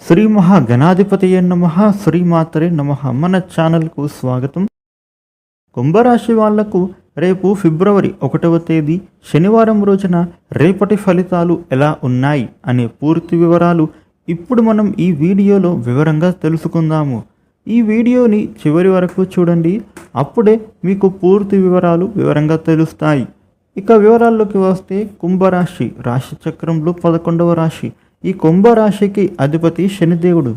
శ్రీ మహా మహాగణాధిపతయ నమ శ్రీమాతరే నమ. మన ఛానల్కు స్వాగతం. కుంభరాశి వాళ్ళకు రేపు ఫిబ్రవరి ఒకటవ తేదీ శనివారం రోజున రేపటి ఫలితాలు ఎలా ఉన్నాయి అనే పూర్తి వివరాలు ఇప్పుడు మనం ఈ వీడియోలో వివరంగా తెలుసుకుందాము. ఈ వీడియోని చివరి వరకు చూడండి. అప్పుడే మీకు పూర్తి వివరాలు వివరంగా తెలుస్తాయి. ఇక వివరాల్లోకి వస్తే కుంభరాశి రాశి చక్రంలో పదకొండవ రాశి. ఈ కుంభరాశికి అధిపతి శనిదేవుడు.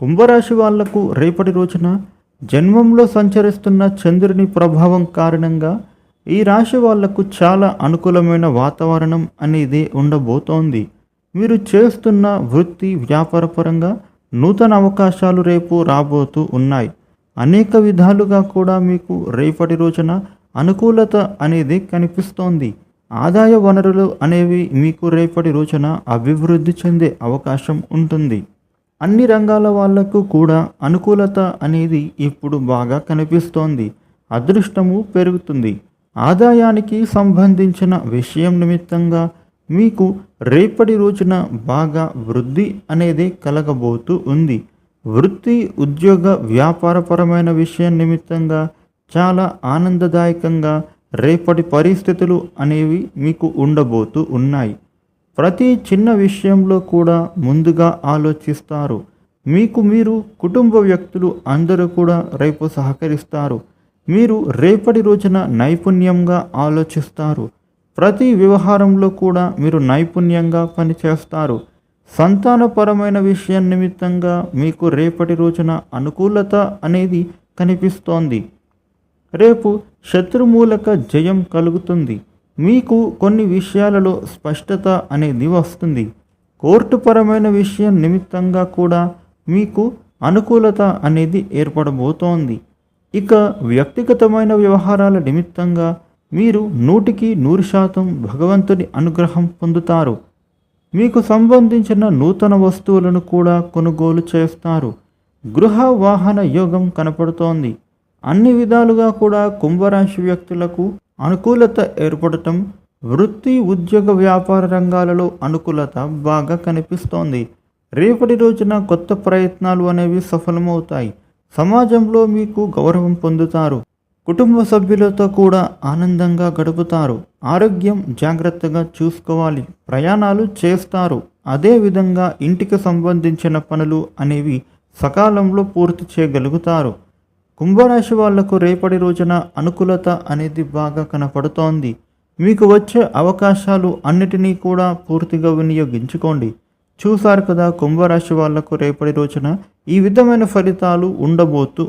కుంభరాశి వాళ్ళకు రేపటి రోజున జన్మంలో సంచరిస్తున్న చంద్రుని ప్రభావం కారణంగా ఈ రాశి వాళ్ళకు చాలా అనుకూలమైన వాతావరణం అనేది ఉండబోతోంది. మీరు చేస్తున్న వృత్తి వ్యాపారపరంగా నూతన అవకాశాలు రేపు రాబోతూ ఉన్నాయి. అనేక విధాలుగా కూడా మీకు రేపటి రోజున అనుకూలత అనేది కనిపిస్తోంది. ఆదాయ వనరులు అనేవి మీకు రేపటి రోజున అభివృద్ధి చెందే అవకాశం ఉంటుంది. అన్ని రంగాల వాళ్ళకు కూడా అనుకూలత అనేది ఇప్పుడు బాగా కనిపిస్తోంది. అదృష్టము పెరుగుతుంది. ఆదాయానికి సంబంధించిన విషయం నిమిత్తంగా మీకు రేపటి రోజున బాగా వృద్ధి అనేది కలగబోతూ ఉంది. వృత్తి ఉద్యోగ వ్యాపారపరమైన విషయం నిమిత్తంగా చాలా ఆనందదాయకంగా రేపటి పరిస్థితులు అనేవి మీకు ఉండబోతూ ఉన్నాయి. ప్రతి చిన్న విషయంలో కూడా ముందుగా ఆలోచిస్తారు. మీకు మీరు కుటుంబ వ్యక్తులు అందరూ కూడా రేపు సహకరిస్తారు. మీరు రేపటి రోజున నైపుణ్యంగా ఆలోచిస్తారు. ప్రతి వ్యవహారంలో కూడా మీరు నైపుణ్యంగా పనిచేస్తారు. సంతానపరమైన విషయం నిమిత్తంగా మీకు రేపటి రోజున అనుకూలత అనేది కనిపిస్తోంది. రేపు శత్రుమూలక జయం కలుగుతుంది. మీకు కొన్ని విషయాలలో స్పష్టత అనేది వస్తుంది. కోర్టుపరమైన విషయం నిమిత్తంగా కూడా మీకు అనుకూలత అనేది ఏర్పడబోతోంది. ఇక వ్యక్తిగతమైన వ్యవహారాల నిమిత్తంగా మీరు నూటికి నూరు శాతం భగవంతుని అనుగ్రహం పొందుతారు. మీకు సంబంధించిన నూతన వస్తువులను కూడా కొనుగోలు చేస్తారు. గృహ వాహన యోగం కనపడుతోంది. అన్ని విధాలుగా కూడా కుంభరాశి వ్యక్తులకు అనుకూలత ఏర్పడటం వృత్తి ఉద్యోగ వ్యాపార రంగాలలో అనుకూలత బాగా కనిపిస్తోంది. రేపటి రోజున కొత్త ప్రయత్నాలు అనేవి సఫలమవుతాయి. సమాజంలో మీకు గౌరవం పొందుతారు. కుటుంబ సభ్యులతో కూడా ఆనందంగా గడుపుతారు. ఆరోగ్యం జాగ్రత్తగా చూసుకోవాలి. ప్రయాణాలు చేస్తారు. అదేవిధంగా ఇంటికి సంబంధించిన పనులు అనేవి సకాలంలో పూర్తి చేయగలుగుతారు. కుంభరాశి వాళ్ళకు రేపటి రోజున అనుకూలత అనేది బాగా కనపడుతోంది. మీకు వచ్చే అవకాశాలు అన్నిటినీ కూడా పూర్తిగా వినియోగించుకోండి. చూసారు కదా కుంభరాశి వాళ్ళకు రేపటి రోజున ఈ విధమైన ఫలితాలు ఉండబోతూ